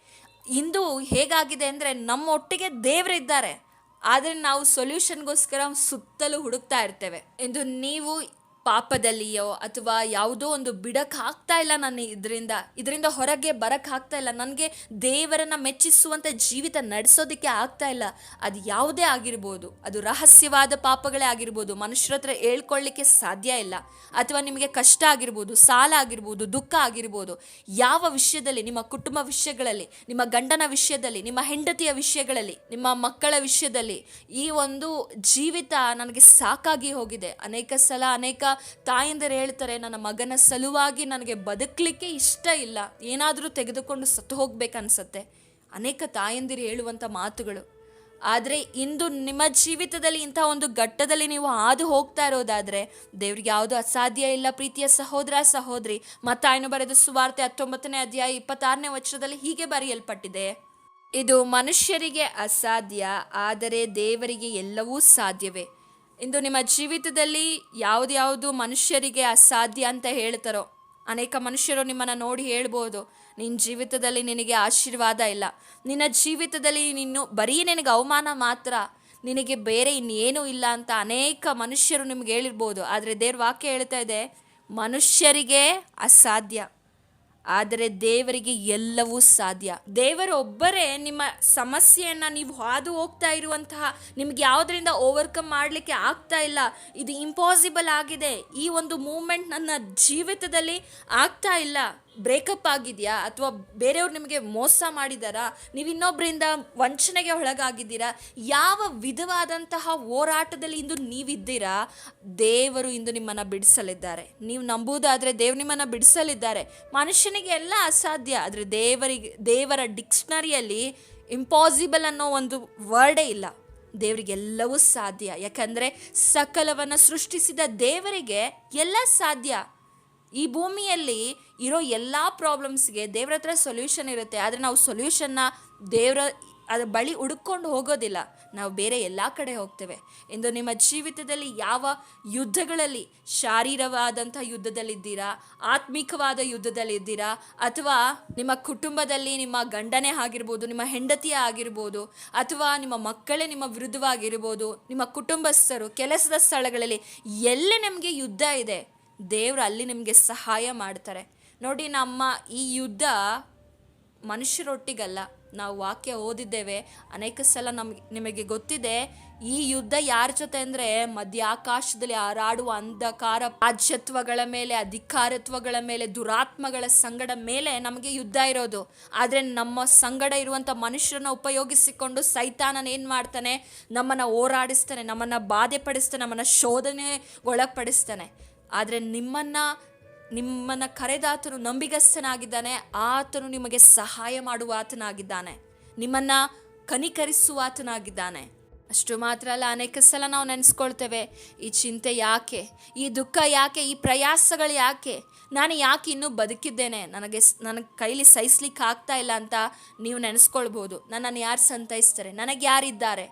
ಇಂದು ಹೇಗಾಗಿದೆ ಅಂದರೆ ನಮ್ಮ ಒಟ್ಟಿಗೆ ದೇವರಿದ್ದಾರೆ ಆದರೆ ನಾವು ಸೊಲ್ಯೂಷನ್ಗೋಸ್ಕರ ಸುತ್ತಲೂ ಹುಡುಕ್ತಾ ಇರ್ತೇವೆ. ಇಂದು ನೀವು ಪಾಪದಲ್ಲಿಯೋ ಅಥವಾ ಯಾವುದೋ ಒಂದು ಬಿಡಕ್ಕೆ ಆಗ್ತಾ ಇಲ್ಲ ನಾನು ಇದರಿಂದ ಇದರಿಂದ ಹೊರಗೆ ಬರಕ್ಕೆ ಆಗ್ತಾ ಇಲ್ಲ. ನನಗೆ ದೇವರನ್ನ ಮೆಚ್ಚಿಸುವಂಥ ಜೀವಿತ ನಡೆಸೋದಕ್ಕೆ ಆಗ್ತಾ ಇಲ್ಲ. ಅದು ಯಾವುದೇ ಆಗಿರ್ಬೋದು, ಅದು ರಹಸ್ಯವಾದ ಪಾಪಗಳೇ ಆಗಿರ್ಬೋದು, ಮನುಷ್ಯರ ಹತ್ರ ಹೇಳ್ಕೊಳ್ಳಿಕ್ಕೆ ಸಾಧ್ಯ ಇಲ್ಲ. ಅಥವಾ ನಿಮಗೆ ಕಷ್ಟ ಆಗಿರ್ಬೋದು, ಸಾಲ ಆಗಿರ್ಬೋದು, ದುಃಖ ಆಗಿರ್ಬೋದು, ಯಾವ ವಿಷಯದಲ್ಲಿ, ನಿಮ್ಮ ಕುಟುಂಬ ವಿಷಯಗಳಲ್ಲಿ, ನಿಮ್ಮ ಗಂಡನ ವಿಷಯದಲ್ಲಿ, ನಿಮ್ಮ ಹೆಂಡತಿಯ ವಿಷಯಗಳಲ್ಲಿ, ನಿಮ್ಮ ಮಕ್ಕಳ ವಿಷಯದಲ್ಲಿ ಈ ಒಂದು ಜೀವಿತ ನನಗೆ ಸಾಕಾಗಿ ಹೋಗಿದೆ. ಅನೇಕ ಸಲ ಅನೇಕ ತಾಯಂದಿರು ಹೇಳ್ತಾರೆ, ನನ್ನ ಮಗನ ಸಲುವಾಗಿ ನನಗೆ ಬದುಕಲಿಕ್ಕೆ ಇಷ್ಟ ಇಲ್ಲ. ಏನಾದರೂ ತೆಗೆದುಕೊಂಡು ಸತ್ತು ಹೋಗ್ಬೇಕನ್ಸತ್ತೆ. ಅನೇಕ ತಾಯಂದಿರು ಹೇಳುವಂಥ ಮಾತುಗಳು. ಆದರೆ ಇಂದು ನಿಮ್ಮ ಜೀವಿತದಲ್ಲಿ ಇಂಥ ಒಂದು ಘಟ್ಟದಲ್ಲಿ ನೀವು ಹಾದು ಹೋಗ್ತಾ ಇರೋದಾದರೆ, ದೇವ್ರಿಗೆ ಯಾವುದು ಅಸಾಧ್ಯ ಇಲ್ಲ. ಪ್ರೀತಿಯ ಸಹೋದರ, ಸಹೋದರಿ. ಮತ್ತಾಯನು ಬರೆದ ಸುವಾರ್ತೆ ಹತ್ತೊಂಬತ್ತನೇ ಅಧ್ಯಾಯ ಇಪ್ಪತ್ತಾರನೇ ವರ್ಷದಲ್ಲಿ ಹೀಗೆ ಬರೆಯಲ್ಪಟ್ಟಿದೆ. ಇದು ಮನುಷ್ಯರಿಗೆ ಅಸಾಧ್ಯ, ಆದರೆ ದೇವರಿಗೆ ಎಲ್ಲವೂ ಸಾಧ್ಯವೇ? ಇಂದು ನಿಮ್ಮ ಜೀವಿತದಲ್ಲಿ ಯಾವುದ್ಯಾವುದು ಮನುಷ್ಯರಿಗೆ ಅಸಾಧ್ಯ ಅಂತ ಹೇಳ್ತಾರೋ, ಅನೇಕ ಮನುಷ್ಯರು ನಿಮ್ಮನ್ನು ನೋಡಿ ಹೇಳ್ಬೋದು ನಿನ್ನ ಜೀವಿತದಲ್ಲಿ ನಿನಗೆ ಆಶೀರ್ವಾದ ಇಲ್ಲ. ನಿನ್ನ ಜೀವಿತದಲ್ಲಿ ನೀನು ಬರೀ ನಿನಗೆ ಅವಮಾನ ಮಾತ್ರ, ನಿನಗೆ ಬೇರೆ ಇನ್ನೇನೂ ಇಲ್ಲ ಅಂತ ಅನೇಕ ಮನುಷ್ಯರು ನಿಮ್ಗೆ ಹೇಳಿರ್ಬೋದು. ಆದರೆ ದೇವ್ರ ವಾಕ್ಯ ಹೇಳ್ತಾ ಇದೆ, ಮನುಷ್ಯರಿಗೆ ಅಸಾಧ್ಯ. ಆದರೆ ದೇವರಿಗೆ ಎಲ್ಲವೂ ಸಾಧ್ಯ. ದೇವರೊಬ್ಬರೇ ನಿಮ್ಮ ಸಮಸ್ಯೆಯನ್ನು ನೀವು ಹಾದು ಹೋಗ್ತಾ ಇರುವಂತಹ ನಿಮ್ಗೆ ಯಾವುದರಿಂದ ಓವರ್ಕಮ್ ಮಾಡಲಿಕ್ಕೆ ಆಗ್ತಾ ಇಲ್ಲ. ಇದು ಇಂಪಾಸಿಬಲ್ ಆಗಿದೆ. ಈ ಒಂದು ಮೂಮೆಂಟ್ ನನ್ನ ಜೀವಿತದಲ್ಲಿ ಆಗ್ತಾ ಇಲ್ಲ. ಬ್ರೇಕಪ್ ಆಗಿದೆಯಾ? ಅಥವಾ ಬೇರೆಯವ್ರು ನಿಮಗೆ ಮೋಸ ಮಾಡಿದಾರಾ? ನೀವು ಇನ್ನೊಬ್ಬರಿಂದ ವಂಚನೆಗೆ ಒಳಗಾಗಿದ್ದೀರಾ? ಯಾವ ವಿಧವಾದಂತಹ ಹೋರಾಟದಲ್ಲಿ ಇಂದು ನೀವಿದ್ದೀರಾ? ದೇವರು ಇಂದು ನಿಮ್ಮನ್ನು ಬಿಡಿಸಲಿದ್ದಾರೆ. ನೀವು ನಂಬುವುದಾದರೆ ದೇವ್ರು ನಿಮ್ಮನ್ನು ಬಿಡಿಸಲಿದ್ದಾರೆ. ಮನುಷ್ಯನಿಗೆ ಎಲ್ಲ ಅಸಾಧ್ಯ, ಆದರೆ ದೇವರಿಗೆ, ದೇವರ ಡಿಕ್ಷನರಿಯಲ್ಲಿ ಇಂಪಾಸಿಬಲ್ ಅನ್ನೋ ಒಂದು ವರ್ಡೇ ಇಲ್ಲ. ದೇವರಿಗೆಲ್ಲವೂ ಸಾಧ್ಯ. ಯಾಕಂದರೆ ಸಕಲವನ್ನು ಸೃಷ್ಟಿಸಿದ ದೇವರಿಗೆ ಎಲ್ಲ ಸಾಧ್ಯ. ಈ ಭೂಮಿಯಲ್ಲಿ ಇರೋ ಎಲ್ಲ ಪ್ರಾಬ್ಲಮ್ಸ್ಗೆ ದೇವ್ರ ಹತ್ರ ಸೊಲ್ಯೂಷನ್ ಇರುತ್ತೆ. ಆದರೆ ನಾವು ಸೊಲ್ಯೂಷನ್ನ ದೇವರ, ಅದರ ಬಳಿ ಹುಡುಕೊಂಡು ಹೋಗೋದಿಲ್ಲ. ನಾವು ಬೇರೆ ಎಲ್ಲ ಕಡೆ ಹೋಗ್ತೇವೆ. ಇಂದು ನಿಮ್ಮ ಜೀವಿತದಲ್ಲಿ ಯಾವ ಯುದ್ಧಗಳಲ್ಲಿ ಶಾರೀರವಾದಂಥ ಯುದ್ಧದಲ್ಲಿದ್ದೀರಾ, ಆತ್ಮಿಕವಾದ ಯುದ್ಧದಲ್ಲಿದ್ದೀರಾ, ಅಥವಾ ನಿಮ್ಮ ಕುಟುಂಬದಲ್ಲಿ ನಿಮ್ಮ ಗಂಡನೇ ಆಗಿರ್ಬೋದು, ನಿಮ್ಮ ಹೆಂಡತಿಯ ಆಗಿರ್ಬೋದು, ಅಥವಾ ನಿಮ್ಮ ಮಕ್ಕಳೇ ನಿಮ್ಮ ವಿರುದ್ಧವಾಗಿರ್ಬೋದು, ನಿಮ್ಮ ಕುಟುಂಬಸ್ಥರು, ಕೆಲಸದ ಸ್ಥಳಗಳಲ್ಲಿ ಎಲ್ಲಿ ನಿಮಗೆ ಯುದ್ಧ ಇದೆ, ದೇವರು ಅಲ್ಲಿ ನಿಮಗೆ ಸಹಾಯ ಮಾಡ್ತಾರೆ. ನೋಡಿ ನಮ್ಮ ಈ ಯುದ್ಧ ಮನುಷ್ಯರೊಟ್ಟಿಗಲ್ಲ. ನಾವು ವಾಕ್ಯ ಓದಿದ್ದೇವೆ. ಅನೇಕ ಸಲ ನಮಗೆ ನಿಮಗೆ ಗೊತ್ತಿದೆ, ಈ ಯುದ್ಧ ಯಾರ ಜೊತೆ ಅಂದರೆ ಮಧ್ಯಾಕಾಶದಲ್ಲಿ ಹಾರಾಡುವ ಅಂಧಕಾರ ರಾಜ್ಯತ್ವಗಳ ಮೇಲೆ, ಅಧಿಕಾರತ್ವಗಳ ಮೇಲೆ, ದುರಾತ್ಮಗಳ ಸಂಗಡ ಮೇಲೆ ನಮಗೆ ಯುದ್ಧ ಇರೋದು. ಆದರೆ ನಮ್ಮ ಸಂಗಡ ಇರುವಂಥ ಮನುಷ್ಯರನ್ನ ಉಪಯೋಗಿಸಿಕೊಂಡು ಸೈತಾನನ ಏನು ಮಾಡ್ತಾನೆ? ನಮ್ಮನ್ನು ಹೋರಾಡಿಸ್ತಾನೆ, ನಮ್ಮನ್ನು ಬಾಧೆ ಪಡಿಸ್ತಾನೆ ನಮ್ಮನ್ನು ಶೋಧನೆ ಒಳಪಡಿಸ್ತಾನೆ ಆದರೆ ನಿಮ್ಮನ್ನು ನಿಮ್ಮನ್ನು ಕರೆದಾತನು ನಂಬಿಗಸ್ತನಾಗಿದ್ದಾನೆ, ಆತನು ನಿಮಗೆ ಸಹಾಯ ಮಾಡುವ ಆತನಾಗಿದ್ದಾನೆ, ನಿಮ್ಮನ್ನು ಕನಿಕರಿಸುವ ಆತನಾಗಿದ್ದಾನೆ. ಅಷ್ಟು ಮಾತ್ರ ಅಲ್ಲ, ಅನೇಕ ಸಲ ನಾವು ನೆನೆಸ್ಕೊಳ್ತೇವೆ, ಈ ಚಿಂತೆ ಯಾಕೆ, ಈ ದುಃಖ ಯಾಕೆ, ಈ ಪ್ರಯಾಸಗಳು ಯಾಕೆ, ನಾನು ಯಾಕೆ ಇನ್ನೂ ಬದುಕಿದ್ದೇನೆ, ನನಗೆ ನನ್ನ ಕೈಲಿ ಸಹಿಸ್ಲಿಕ್ಕೆ ಆಗ್ತಾ ಇಲ್ಲ ಅಂತ ನೀವು ನೆನೆಸ್ಕೊಳ್ಬೋದು. ನನ್ನನ್ನು ಯಾರು ಸಂತೈಸ್ತಾರೆ? ನನಗೆ ಯಾರಿದ್ದಾರೆ?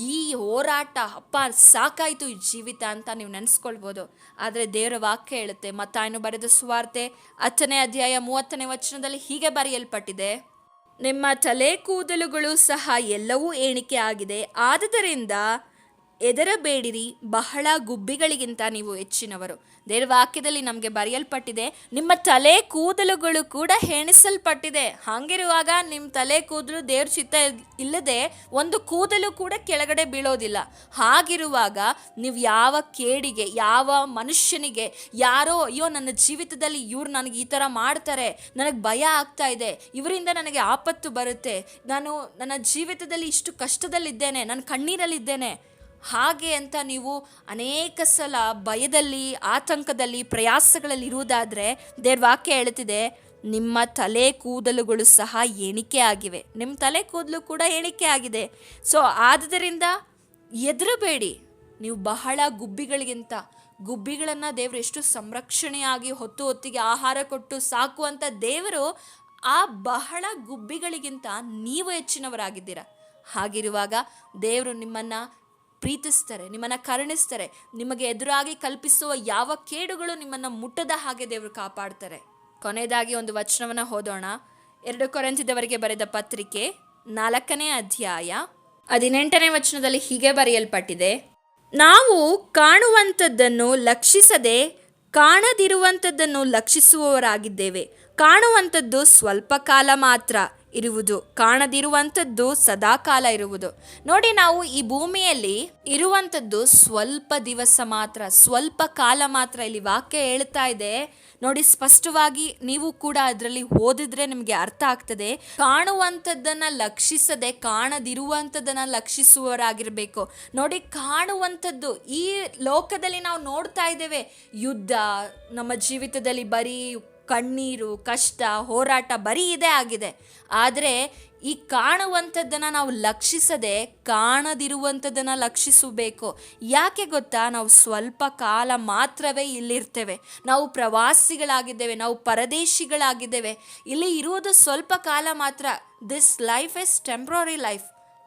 ಈ ಹೋರಾಟ ಅಪ್ಪ ಸಾಕಾಯಿತು ಈ ಜೀವಿತ ಅಂತ ನೀವು ನೆನೆಸ್ಕೊಳ್ಬೋದು. ಆದರೆ ದೇವರ ವಾಕ್ಯ ಹೇಳುತ್ತೆ. ಮತ್ತಾಯನು ಬರೆದ ಸುವಾರ್ತೆ ಹತ್ತನೇ ಅಧ್ಯಾಯ ಮೂವತ್ತನೇ ವಚನದಲ್ಲಿ ಹೀಗೆ ಬರೆಯಲ್ಪಟ್ಟಿದೆ. ನಿಮ್ಮ ತಲೆ ಕೂದಲುಗಳು ಸಹ ಎಲ್ಲವೂ ಎಣಿಕೆ ಆಗಿದೆ. ಆದುದರಿಂದ ಎದರಬೇಡಿರಿ, ಬಹಳ ಗುಬ್ಬಿಗಳಿಗಿಂತ ನೀವು ಹೆಚ್ಚಿನವರು. ದೇವ್ರ ವಾಕ್ಯದಲ್ಲಿ ನಮಗೆ ಬರೆಯಲ್ಪಟ್ಟಿದೆ, ನಿಮ್ಮ ತಲೆ ಕೂದಲುಗಳು ಕೂಡ ಹೆಣಿಸಲ್ಪಟ್ಟಿದೆ. ಹಾಗಿರುವಾಗ ನಿಮ್ಮ ತಲೆ ಕೂದಲು ದೇವ್ರ ಚಿತ್ತ ಇಲ್ಲದೆ ಒಂದು ಕೂದಲು ಕೂಡ ಕೆಳಗಡೆ ಬೀಳೋದಿಲ್ಲ. ಹಾಗಿರುವಾಗ ನೀವು ಯಾವ ಕೇಡಿಗೆ, ಯಾವ ಮನುಷ್ಯನಿಗೆ, ಯಾರೋ ಅಯ್ಯೋ ನನ್ನ ಜೀವಿತದಲ್ಲಿ ಇವ್ರು ನನಗೆ ಈ ಥರ ಮಾಡ್ತಾರೆ, ನನಗೆ ಭಯ ಆಗ್ತಾ ಇದೆ, ಇವರಿಂದ ನನಗೆ ಆಪತ್ತು ಬರುತ್ತೆ, ನಾನು ನನ್ನ ಜೀವಿತದಲ್ಲಿ ಇಷ್ಟು ಕಷ್ಟದಲ್ಲಿದ್ದೇನೆ ನಾನು ಕಣ್ಣೀರಲ್ಲಿದ್ದೇನೆ ಹಾಗೆ ಅಂತ ನೀವು ಅನೇಕ ಸಲ ಭಯದಲ್ಲಿ, ಆತಂಕದಲ್ಲಿ, ಪ್ರಯಾಸಗಳಲ್ಲಿ ಇರುವುದಾದರೆ ದೇವ್ರ ವಾಕ್ಯ ಹೇಳ್ತಿದೆ, ನಿಮ್ಮ ತಲೆ ಕೂದಲುಗಳು ಸಹ ಎಣಿಕೆ ಆಗಿವೆ. ನಿಮ್ಮ ತಲೆ ಕೂದಲು ಕೂಡ ಎಣಿಕೆ ಆಗಿದೆ. ಸೊ ಆದ್ದರಿಂದ ಎದುರಬೇಡಿ. ನೀವು ಬಹಳ ಗುಬ್ಬಿಗಳಿಗಿಂತ, ಗುಬ್ಬಿಗಳನ್ನು ದೇವರು ಎಷ್ಟು ಸಂರಕ್ಷಣೆಯಾಗಿ ಹೊತ್ತು ಹೊತ್ತಿಗೆ ಆಹಾರ ಕೊಟ್ಟು ಸಾಕುವಂಥ ದೇವರು ಆ ಬಹಳ ಗುಬ್ಬಿಗಳಿಗಿಂತ ನೀವು ಹೆಚ್ಚಿನವರಾಗಿದ್ದೀರ. ಹಾಗಿರುವಾಗ ದೇವರು ನಿಮ್ಮನ್ನು ಪ್ರೀತಿಸ್ತಾರೆ, ನಿಮ್ಮನ್ನು ಕರುಣಿಸ್ತಾರೆ, ನಿಮಗೆ ಎದುರಾಗಿ ಕಲ್ಪಿಸುವ ಯಾವ ಕೇಡುಗಳು ನಿಮ್ಮನ್ನು ಮುಟ್ಟದ ಹಾಗೆ ದೇವರು ಕಾಪಾಡ್ತಾರೆ. ಕೊನೆಯದಾಗಿ ಒಂದು ವಚನವನ್ನು ಓದೋಣ. ಎರಡು ಕೊರಂತಿದವರಿಗೆ ಬರೆದ ಪತ್ರಿಕೆ ನಾಲ್ಕನೇ ಅಧ್ಯಾಯ ಹದಿನೆಂಟನೇ ವಚನದಲ್ಲಿ ಹೀಗೆ ಬರೆಯಲ್ಪಟ್ಟಿದೆ. ನಾವು ಕಾಣುವಂಥದ್ದನ್ನು ಲಕ್ಷಿಸದೆ ಕಾಣದಿರುವಂಥದ್ದನ್ನು ಲಕ್ಷಿಸುವವರಾಗಿದ್ದೇವೆ. ಕಾಣುವಂಥದ್ದು ಸ್ವಲ್ಪ ಕಾಲ ಮಾತ್ರ. ಇರುವುದು, ಕಾಣದಿರುವಂಥದ್ದು ಸದಾಕಾಲ ಇರುವುದು. ನೋಡಿ ನಾವು ಈ ಭೂಮಿಯಲ್ಲಿ ಇರುವಂಥದ್ದು ಸ್ವಲ್ಪ ದಿವಸ ಮಾತ್ರ, ಸ್ವಲ್ಪ ಕಾಲ ಮಾತ್ರ ಇಲ್ಲಿ ವಾಕ್ಯ ಹೇಳ್ತಾ ಇದೆ. ನೋಡಿ ಸ್ಪಷ್ಟವಾಗಿ ನೀವು ಕೂಡ ಅದರಲ್ಲಿ ಓದಿದ್ರೆ ನಿಮಗೆ ಅರ್ಥ ಆಗ್ತದೆ. ಕಾಣುವಂಥದ್ದನ್ನ ಲಕ್ಷಿಸದೆ, ಕಾಣದಿರುವಂಥದ್ದನ್ನ ಲಕ್ಷಿಸುವವರಾಗಿರ್ಬೇಕು. ನೋಡಿ ಕಾಣುವಂಥದ್ದು ಈ ಲೋಕದಲ್ಲಿ ನಾವು ನೋಡ್ತಾ ಇದ್ದೇವೆ. ಯುದ್ಧ, ನಮ್ಮ ಜೀವಿತದಲ್ಲಿ ಬರೀ ಕಣ್ಣೀರು, ಕಷ್ಟ, ಹೋರಾಟ ಬರೀ ಇದೇ ಆಗಿದೆ. ಆದರೆ ಈ ಕಾಣುವಂಥದ್ದನ್ನು ನಾವು ಲಕ್ಷಿಸದೆ ಕಾಣದಿರುವಂಥದ್ದನ್ನು ಲಕ್ಷಿಸಬೇಕು. ಯಾಕೆ ಗೊತ್ತಾ? ನಾವು ಸ್ವಲ್ಪ ಕಾಲ ಮಾತ್ರವೇ ಇಲ್ಲಿರ್ತೇವೆ. ನಾವು ಪ್ರವಾಸಿಗಳಾಗಿದ್ದೇವೆ, ನಾವು ಪರದೇಶಿಗಳಾಗಿದ್ದೇವೆ. ಇಲ್ಲಿ ಇರುವುದು ಸ್ವಲ್ಪ ಕಾಲ ಮಾತ್ರ. This life is temporary life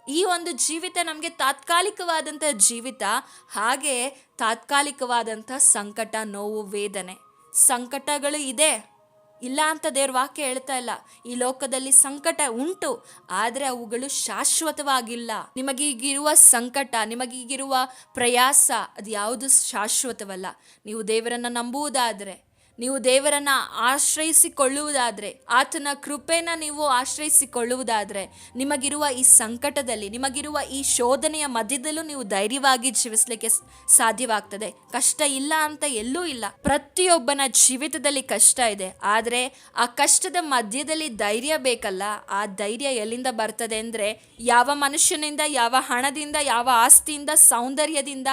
ಈ ಒಂದು ಜೀವಿತ ನಮಗೆ ತಾತ್ಕಾಲಿಕವಾದಂಥ ಜೀವಿತ, ಹಾಗೆ ತಾತ್ಕಾಲಿಕವಾದಂಥ ಸಂಕಟ, ನೋವು, ವೇದನೆ. ಸಂಕಟಗಳು ಇದೆ. ಇಲ್ಲ ಅಂತ ದೇವ್ರ ವಾಕ್ಯ ಹೇಳ್ತಾ ಇಲ್ಲ. ಈ ಲೋಕದಲ್ಲಿ ಸಂಕಟ ಉಂಟು. ಆದರೆ ಅವುಗಳು ಶಾಶ್ವತವಾಗಿಲ್ಲ. ನಿಮಗೀಗಿರುವ ಸಂಕಟ, ನಿಮಗೀಗಿರುವ ಪ್ರಯಾಸ ಅದು ಯಾವುದು ಶಾಶ್ವತವಲ್ಲ. ನೀವು ದೇವರನ್ನು ನಂಬುವುದಾದರೆ ನೀವು ದೇವರನ್ನ ಆಶ್ರಯಿಸಿಕೊಳ್ಳುವುದಾದರೆ, ಆತನ ಕೃಪೆನ ನೀವು ಆಶ್ರಯಿಸಿಕೊಳ್ಳುವುದಾದರೆ, ನಿಮಗಿರುವ ಈ ಸಂಕಟದಲ್ಲಿ, ನಿಮಗಿರುವ ಈ ಶೋಧನೆಯ ಮಧ್ಯದಲ್ಲೂ ನೀವು ಧೈರ್ಯವಾಗಿ ಜೀವಿಸಲಿಕ್ಕೆ ಸಾಧ್ಯವಾಗ್ತದೆ. ಕಷ್ಟ ಇಲ್ಲ ಅಂತ ಎಲ್ಲೂ ಇಲ್ಲ. ಪ್ರತಿಯೊಬ್ಬನ ಜೀವಿತದಲ್ಲಿ ಕಷ್ಟ ಇದೆ. ಆದರೆ ಆ ಕಷ್ಟದ ಮಧ್ಯದಲ್ಲಿ ಧೈರ್ಯ ಬೇಕಲ್ಲ. ಆ ಧೈರ್ಯ ಎಲ್ಲಿಂದ ಬರ್ತದೆ ಅಂದರೆ, ಯಾವ ಮನುಷ್ಯನಿಂದ, ಯಾವ ಹಣದಿಂದ, ಯಾವ ಆಸ್ತಿಯಿಂದ, ಸೌಂದರ್ಯದಿಂದ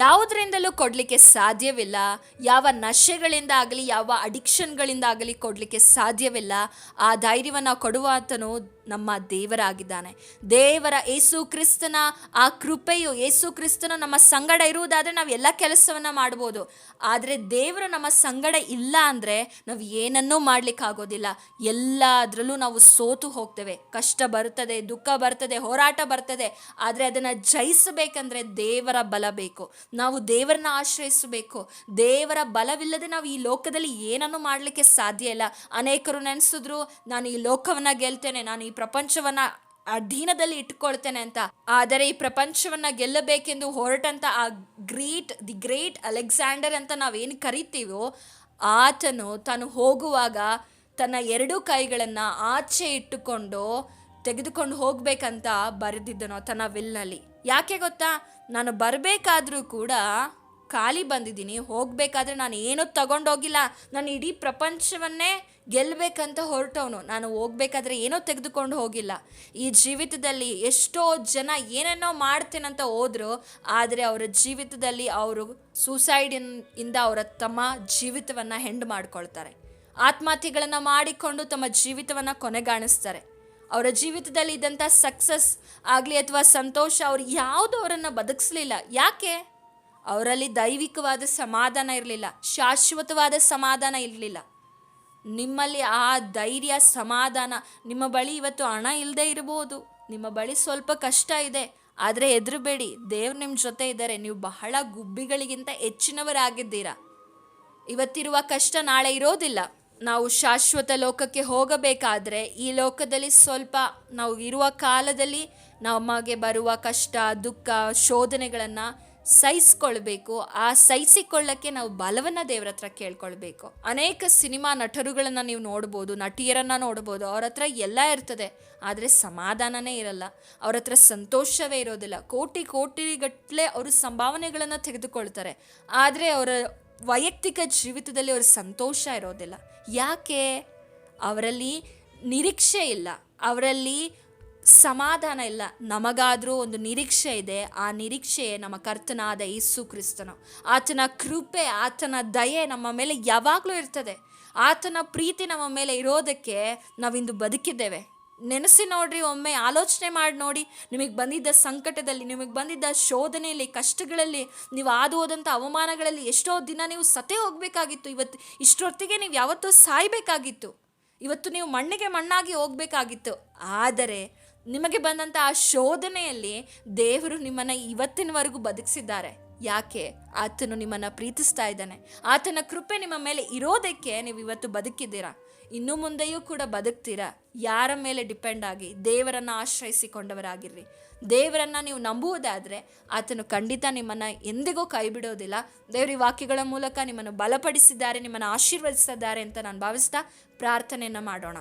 ಯಾವುದರಿಂದಲೂ ಕೊಡಲಿಕ್ಕೆ ಸಾಧ್ಯವಿಲ್ಲ. ಯಾವ ನಶೆಗಳಿಂದ ಆಗಲಿ ಯಾವ ಅಡಿಕ್ಷನ್ಗಳಿಂದ ಆಗಲಿ ಕೊಡಲಿಕ್ಕೆ ಸಾಧ್ಯವಿಲ್ಲ. ಆ ಧೈರ್ಯವನ್ನು ಕೊಡುವಾತನು ನಮ್ಮ ದೇವರಾಗಿದ್ದಾನೆ. ದೇವರ ಏಸು ಕ್ರಿಸ್ತನ ಆ ಕೃಪೆಯು ಏಸು ಕ್ರಿಸ್ತನ ನಮ್ಮ ಸಂಗಡ ಇರುವುದಾದರೆ ನಾವು ಎಲ್ಲ ಕೆಲಸವನ್ನು ಮಾಡ್ಬೋದು. ಆದರೆ ದೇವರು ನಮ್ಮ ಸಂಗಡ ಇಲ್ಲ ಅಂದರೆ ನಾವು ಏನನ್ನೂ ಮಾಡ್ಲಿಕ್ಕಾಗೋದಿಲ್ಲ ಎಲ್ಲದರಲ್ಲೂ ನಾವು ಸೋತು ಹೋಗ್ತೇವೆ. ಕಷ್ಟ ಬರ್ತದೆ, ದುಃಖ ಬರ್ತದೆ, ಹೋರಾಟ ಬರ್ತದೆ. ಆದರೆ ಅದನ್ನು ಜಯಿಸಬೇಕಂದ್ರೆ ದೇವರ ಬಲ ಬೇಕು. ನಾವು ದೇವರನ್ನ ಆಶ್ರಯಿಸಬೇಕು. ದೇವರ ಬಲವಿಲ್ಲದೆ ನಾವು ಈ ಲೋಕದಲ್ಲಿ ಏನನ್ನು ಮಾಡಲಿಕ್ಕೆ ಸಾಧ್ಯ ಇಲ್ಲ. ಅನೇಕರು ನೆನೆಸಿದ್ರು, ನಾನು ಈ ಲೋಕವನ್ನ ಗೆಲ್ತೇನೆ, ನಾನು ಈ ಪ್ರಪಂಚವನ್ನ ಅಧೀನದಲ್ಲಿ ಇಟ್ಕೊಳ್ತೇನೆ ಅಂತ. ಆದರೆ ಈ ಪ್ರಪಂಚವನ್ನ ಗೆಲ್ಲಬೇಕೆಂದು ಹೊರಟಂತ ಆ ಗ್ರೇಟ್, ದಿ ಗ್ರೇಟ್ ಅಲೆಕ್ಸಾಂಡರ್ ಅಂತ ನಾವೇನು ಕರಿತೀವೋ, ಆತನು ತಾನು ಹೋಗುವಾಗ ತನ್ನ ಎರಡೂ ಕೈಗಳನ್ನು ಆಚೆ ಇಟ್ಟುಕೊಂಡು ತೆಗೆದುಕೊಂಡು ಹೋಗ್ಬೇಕಂತ ಬರೆದಿದ್ದನು ತನ್ನ ವಿಲ್ನಲ್ಲಿ. ಯಾಕೆ ಗೊತ್ತಾ? ನಾನು ಬರಬೇಕಾದ್ರೂ ಕೂಡ ಖಾಲಿ ಬಂದಿದ್ದೀನಿ, ಹೋಗಬೇಕಾದ್ರೆ ನಾನು ಏನೂ ತಗೊಂಡೋಗಿಲ್ಲ. ನಾನು ಇಡೀ ಪ್ರಪಂಚವನ್ನೇ ಗೆಲ್ಲಬೇಕಂತ ಹೊರಟವನು. ನಾನು ಹೋಗ್ಬೇಕಾದ್ರೆ ಏನೋ ತೆಗೆದುಕೊಂಡು ಹೋಗಿಲ್ಲ. ಈ ಜೀವಿತದಲ್ಲಿ ಎಷ್ಟೋ ಜನ ಏನೇನೋ ಮಾಡ್ತೇನಂತ ಹೋದ್ರು, ಆದರೆ ಅವರ ಜೀವಿತದಲ್ಲಿ ಅವರು ಸೂಸೈಡಿನ್ ಇಂದ ಅವರ ತಮ್ಮ ಜೀವಿತವನ್ನು ಹೆಂಡು ಮಾಡ್ಕೊಳ್ತಾರೆ. ಆತ್ಮಹತ್ಯೆಗಳನ್ನು ಮಾಡಿಕೊಂಡು ತಮ್ಮ ಜೀವಿತವನ್ನು ಕೊನೆಗಾಣಿಸ್ತಾರೆ. ಅವರ ಜೀವಿತದಲ್ಲಿ ಇದ್ದಂಥ ಸಕ್ಸಸ್ ಆಗಲಿ ಅಥವಾ ಸಂತೋಷ ಅವ್ರು ಯಾವುದೂ ಅವರನ್ನು ಬದುಕಿಸ್ಲಿಲ್ಲ. ಯಾಕೆ? ಅವರಲ್ಲಿ ದೈವಿಕವಾದ ಸಮಾಧಾನ ಇರಲಿಲ್ಲ. ಶಾಶ್ವತವಾದ ಸಮಾಧಾನ ಇರಲಿಲ್ಲ. ನಿಮ್ಮಲ್ಲಿ ಆ ಧೈರ್ಯ, ಸಮಾಧಾನ, ನಿಮ್ಮ ಬಳಿ ಇವತ್ತು ಹಣ ಇಲ್ಲದೆ ಇರ್ಬೋದು. ನಿಮ್ಮ ಬಳಿ ಸ್ವಲ್ಪ ಕಷ್ಟ ಇದೆ. ಆದರೆ ಹೆದರಬೇಡಿ. ದೇವ್ರು ನಿಮ್ಮ ಜೊತೆ ಇದ್ದಾರೆ. ನೀವು ಬಹಳ ಗುಬ್ಬಿಗಳಿಗಿಂತ ಹೆಚ್ಚಿನವರಾಗಿದ್ದೀರಾ. ಇವತ್ತಿರುವ ಕಷ್ಟ ನಾಳೆ ಇರೋದಿಲ್ಲ. ನಾವು ಶಾಶ್ವತ ಲೋಕಕ್ಕೆ ಹೋಗಬೇಕಾದ್ರೆ ಈ ಲೋಕದಲ್ಲಿ ಸ್ವಲ್ಪ ನಾವು ಇರುವ ಕಾಲದಲ್ಲಿ ನಮಗೆ ಬರುವ ಕಷ್ಟ, ದುಃಖ, ಶೋಧನೆಗಳನ್ನು ಸಹಿಸ್ಕೊಳ್ಬೇಕು, ಆ ಸಹಿಸಿಕೊಳ್ಳಕ್ಕೆ ನಾವು ಬಲವನ್ನ ದೇವ್ರ ಹತ್ರ ಕೇಳ್ಕೊಳ್ಬೇಕು. ಅನೇಕ ಸಿನಿಮಾ ನಟರುಗಳನ್ನ ನೀವು ನೋಡ್ಬೋದು, ನಟಿಯರನ್ನ ನೋಡ್ಬೋದು, ಅವ್ರ ಹತ್ರ ಎಲ್ಲ ಇರ್ತದೆ, ಆದರೆ ಸಮಾಧಾನನೇ ಇರಲ್ಲ. ಅವ್ರ ಹತ್ರ ಸಂತೋಷವೇ ಇರೋದಿಲ್ಲ. ಕೋಟಿ ಕೋಟಿಗಟ್ಟಲೆ ಅವರು ಸಂಭಾವನೆಗಳನ್ನು ತೆಗೆದುಕೊಳ್ತಾರೆ. ಆದರೆ ಅವರ ವೈಯಕ್ತಿಕ ಜೀವಿತದಲ್ಲಿ ಅವ್ರ ಸಂತೋಷ ಇರೋದಿಲ್ಲ. ಯಾಕೆ? ಅವರಲ್ಲಿ ನಿರೀಕ್ಷೆ ಇಲ್ಲ. ಅವರಲ್ಲಿ ಸಮಾಧಾನ ಇಲ್ಲ. ನಮಗಾದರೂ ಒಂದು ನಿರೀಕ್ಷೆ ಇದೆ. ಆ ನಿರೀಕ್ಷೆ ನಮ್ಮ ಕರ್ತನಾದ ಯೇಸು ಕ್ರಿಸ್ತನು. ಆತನ ಕೃಪೆ, ಆತನ ದಯೆ ನಮ್ಮ ಮೇಲೆ ಯಾವಾಗಲೂ ಇರ್ತದೆ. ಆತನ ಪ್ರೀತಿ ನಮ್ಮ ಮೇಲೆ ಇರೋದಕ್ಕೆ ನಾವಿಂದು ಬದುಕಿದ್ದೇವೆ. ನೆನೆಸಿ ನೋಡ್ರಿ, ಒಮ್ಮೆ ಆಲೋಚನೆ ಮಾಡಿ ನೋಡಿ. ನಿಮಗೆ ಬಂದಿದ್ದ ಸಂಕಟದಲ್ಲಿ, ನಿಮಗೆ ಬಂದಿದ್ದ ಶೋಧನೆಯಲ್ಲಿ, ಕಷ್ಟಗಳಲ್ಲಿ, ನೀವು ಆದು ಹೋದಂಥ ಅವಮಾನಗಳಲ್ಲಿ ಎಷ್ಟೋ ದಿನ ನೀವು ಸತೆ ಹೋಗಬೇಕಾಗಿತ್ತು. ಇವತ್ತು ಇಷ್ಟೊತ್ತಿಗೆ ನೀವು ಯಾವತ್ತೂ ಸಾಯಬೇಕಾಗಿತ್ತು. ಇವತ್ತು ನೀವು ಮಣ್ಣಿಗೆ ಮಣ್ಣಾಗಿ ಹೋಗಬೇಕಾಗಿತ್ತು. ಆದರೆ ನಿಮಗೆ ಬಂದಂಥ ಆ ಶೋಧನೆಯಲ್ಲಿ ದೇವರು ನಿಮ್ಮನ್ನು ಇವತ್ತಿನವರೆಗೂ ಬದುಕಿಸಿದ್ದಾರೆ. ಯಾಕೆ? ಆತನು ನಿಮ್ಮನ್ನು ಪ್ರೀತಿಸ್ತಾ ಇದ್ದಾನೆ. ಆತನ ಕೃಪೆ ನಿಮ್ಮ ಮೇಲೆ ಇರೋದಕ್ಕೆ ನೀವು ಇವತ್ತು ಬದುಕಿದ್ದೀರಾ? ಇನ್ನು ಮುಂದೆಯೂ ಕೂಡ ಬದುಕ್ತೀರಾ? ಯಾರ ಮೇಲೆ ಡಿಪೆಂಡ್ ಆಗಿ? ದೇವರನ್ನು ಆಶ್ರಯಿಸಿಕೊಂಡವರಾಗಿರ್ರಿ. ದೇವರನ್ನ ನೀವು ನಂಬುವುದಾದರೆ ಆತನು ಖಂಡಿತ ನಿಮ್ಮನ್ನು ಎಂದಿಗೂ ಕೈ ಬಿಡೋದಿಲ್ಲ ದೇವರ ಈ ವಾಕ್ಯಗಳ ಮೂಲಕ ನಿಮ್ಮನ್ನು ಬಲಪಡಿಸಿದ್ದಾರೆ, ನಿಮ್ಮನ್ನು ಆಶೀರ್ವದಿಸಿದ್ದಾರೆ ಅಂತ ನಾನು ಭಾವಿಸ್ತಾ ಪ್ರಾರ್ಥನೆಯನ್ನು ಮಾಡೋಣ.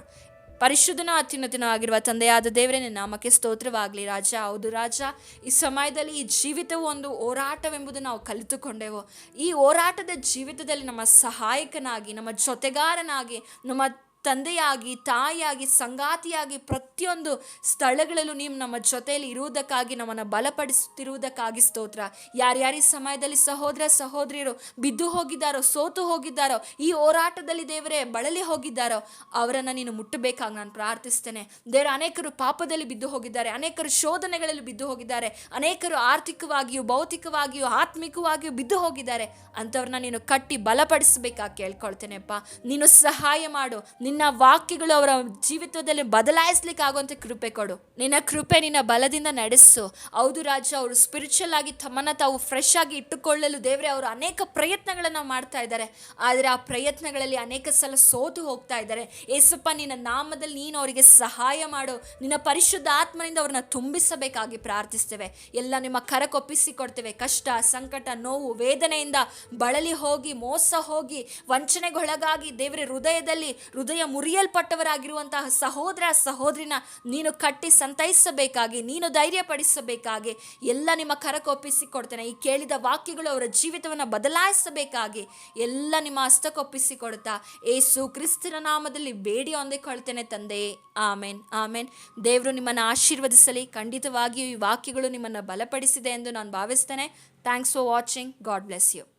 ಪರಿಶುದ್ಧನ ಅತ್ಯುನ್ನತನೂ ಆಗಿರುವ ತಂದೆಯಾದ ದೇವರೇ ನಾಮಕ್ಕೆ ಸ್ತೋತ್ರವಾಗಲಿ ರಾಜ. ಹೌದು ರಾಜ, ಈ ಸಮಯದಲ್ಲಿ ಈ ಜೀವಿತವು ಒಂದು ಹೋರಾಟವೆಂಬುದು ನಾವು ಕಲಿತುಕೊಂಡೆವು. ಈ ಹೋರಾಟದ ಜೀವಿತದಲ್ಲಿ ನಮ್ಮ ಸಹಾಯಕನಾಗಿ, ನಮ್ಮ ಜೊತೆಗಾರನಾಗಿ, ನಮ್ಮ ತಂದೆಯಾಗಿ, ತಾಯಿಯಾಗಿ, ಸಂಗಾತಿಯಾಗಿ ಪ್ರತಿಯೊಂದು ಸ್ಥಳಗಳಲ್ಲೂ ನೀವು ನಮ್ಮ ಜೊತೆಯಲ್ಲಿ ಇರುವುದಕ್ಕಾಗಿ, ನಮ್ಮನ್ನು ಬಲಪಡಿಸುತ್ತಿರುವುದಕ್ಕಾಗಿ ಸ್ತೋತ್ರ. ಯಾರ್ಯಾರಿ ಸಮಯದಲ್ಲಿ ಸಹೋದರ, ಸಹೋದರಿಯರು ಬಿದ್ದು ಹೋಗಿದ್ದಾರೋ, ಸೋತು ಹೋಗಿದ್ದಾರೋ, ಈ ಹೋರಾಟದಲ್ಲಿ ದೇವರೇ ಬಳಲಿ ಹೋಗಿದ್ದಾರೋ, ಅವರನ್ನು ನೀನು ಮುಟ್ಟಬೇಕಾಗಿ ನಾನು ಪ್ರಾರ್ಥಿಸ್ತೇನೆ. ದೇವರು, ಅನೇಕರು ಪಾಪದಲ್ಲಿ ಬಿದ್ದು ಹೋಗಿದ್ದಾರೆ, ಅನೇಕರು ಶೋಧನೆಗಳಲ್ಲಿ ಬಿದ್ದು ಹೋಗಿದ್ದಾರೆ, ಅನೇಕರು ಆರ್ಥಿಕವಾಗಿಯೂ, ಭೌತಿಕವಾಗಿಯೂ, ಆತ್ಮಿಕವಾಗಿಯೂ ಬಿದ್ದು ಹೋಗಿದ್ದಾರೆ. ಅಂಥವ್ರನ್ನ ನೀನು ಕಟ್ಟಿ ಬಲಪಡಿಸಬೇಕಾಗಿ ಕೇಳ್ಕೊಳ್ತೇನೆಪ್ಪ ನೀನು ಸಹಾಯ ಮಾಡು. ನಿನ್ನ ವಾಕ್ಯಗಳು ಅವರ ಜೀವಿತದಲ್ಲಿ ಬದಲಾಯಿಸ್ಲಿಕ್ಕೆ ಆಗುವಂಥ ಕೃಪೆ ಕೊಡು. ನಿನ್ನ ಕೃಪೆ ನಿನ್ನ ಬಲದಿಂದ ನಡೆಸು. ಹೌದು ರಾಜ, ಅವರು ಸ್ಪಿರಿಚುವಲ್ ಆಗಿ ತಮ್ಮನ್ನು ತಾವು ಫ್ರೆಶ್ ಆಗಿ ಇಟ್ಟುಕೊಳ್ಳಲು ದೇವರೇ ಅವರು ಅನೇಕ ಪ್ರಯತ್ನಗಳನ್ನು ಮಾಡ್ತಾ ಇದ್ದಾರೆ. ಆದರೆ ಆ ಪ್ರಯತ್ನಗಳಲ್ಲಿ ಅನೇಕ ಸಲ ಸೋತು ಹೋಗ್ತಾ ಇದ್ದಾರೆ. ಏಸಪ್ಪ, ನಿನ್ನ ನಾಮದಲ್ಲಿ ನೀನು ಅವರಿಗೆ ಸಹಾಯ ಮಾಡು. ನಿನ್ನ ಪರಿಶುದ್ಧ ಆತ್ಮನಿಂದ ಅವ್ರನ್ನ ತುಂಬಿಸಬೇಕಾಗಿ ಪ್ರಾರ್ಥಿಸ್ತೇವೆ. ಎಲ್ಲ ನಿಮ್ಮ ಕರಕೊಪ್ಪಿಸಿ ಕೊಡ್ತೇವೆ ಕಷ್ಟ, ಸಂಕಟ, ನೋವು, ವೇದನೆಯಿಂದ ಬಳಲಿ ಹೋಗಿ, ಮೋಸ ಹೋಗಿ, ವಂಚನೆಗೊಳಗಾಗಿ ದೇವರ ಹೃದಯದಲ್ಲಿ, ಹೃದಯ ಮುರಿಯಲ್ಪಟ್ಟವರಾಗಿರುವಂತಹ ಸಹೋದರ ಸಹೋದರಿನ ನೀನು ಕಟ್ಟಿ ಸಂತೈಸಬೇಕಾಗಿ, ನೀನು ಧೈರ್ಯಪಡಿಸಬೇಕಾಗಿ, ಎಲ್ಲ ನಿಮ್ಮ ಕರಕೊಪ್ಪಿಸಿ ಕೊಡ್ತೇನೆ ಈ ಕೇಳಿದ ವಾಕ್ಯಗಳು ಅವರ ಜೀವಿತವನ್ನು ಬದಲಾಯಿಸಬೇಕಾಗಿ ಎಲ್ಲ ನಿಮ್ಮ ಹಸ್ತಕ್ಕೊಪ್ಪಿಸಿ ಕೊಡ್ತಾ ಏಸು ಕ್ರಿಸ್ತನ ನಾಮದಲ್ಲಿ ಬೇಡಿ ಹೊಂದಿಕೊಳ್ತೇನೆ ತಂದೆ. ಆಮೇನ್ ಆಮೇನ್. ದೇವರು ನಿಮ್ಮನ್ನು ಆಶೀರ್ವದಿಸಲಿ. ಖಂಡಿತವಾಗಿಯೂ ಈ ವಾಕ್ಯಗಳು ನಿಮ್ಮನ್ನು ಬಲಪಡಿಸಿದೆ ಎಂದು ನಾನು ಭಾವಿಸ್ತೇನೆ. Thanks for watching. God bless you.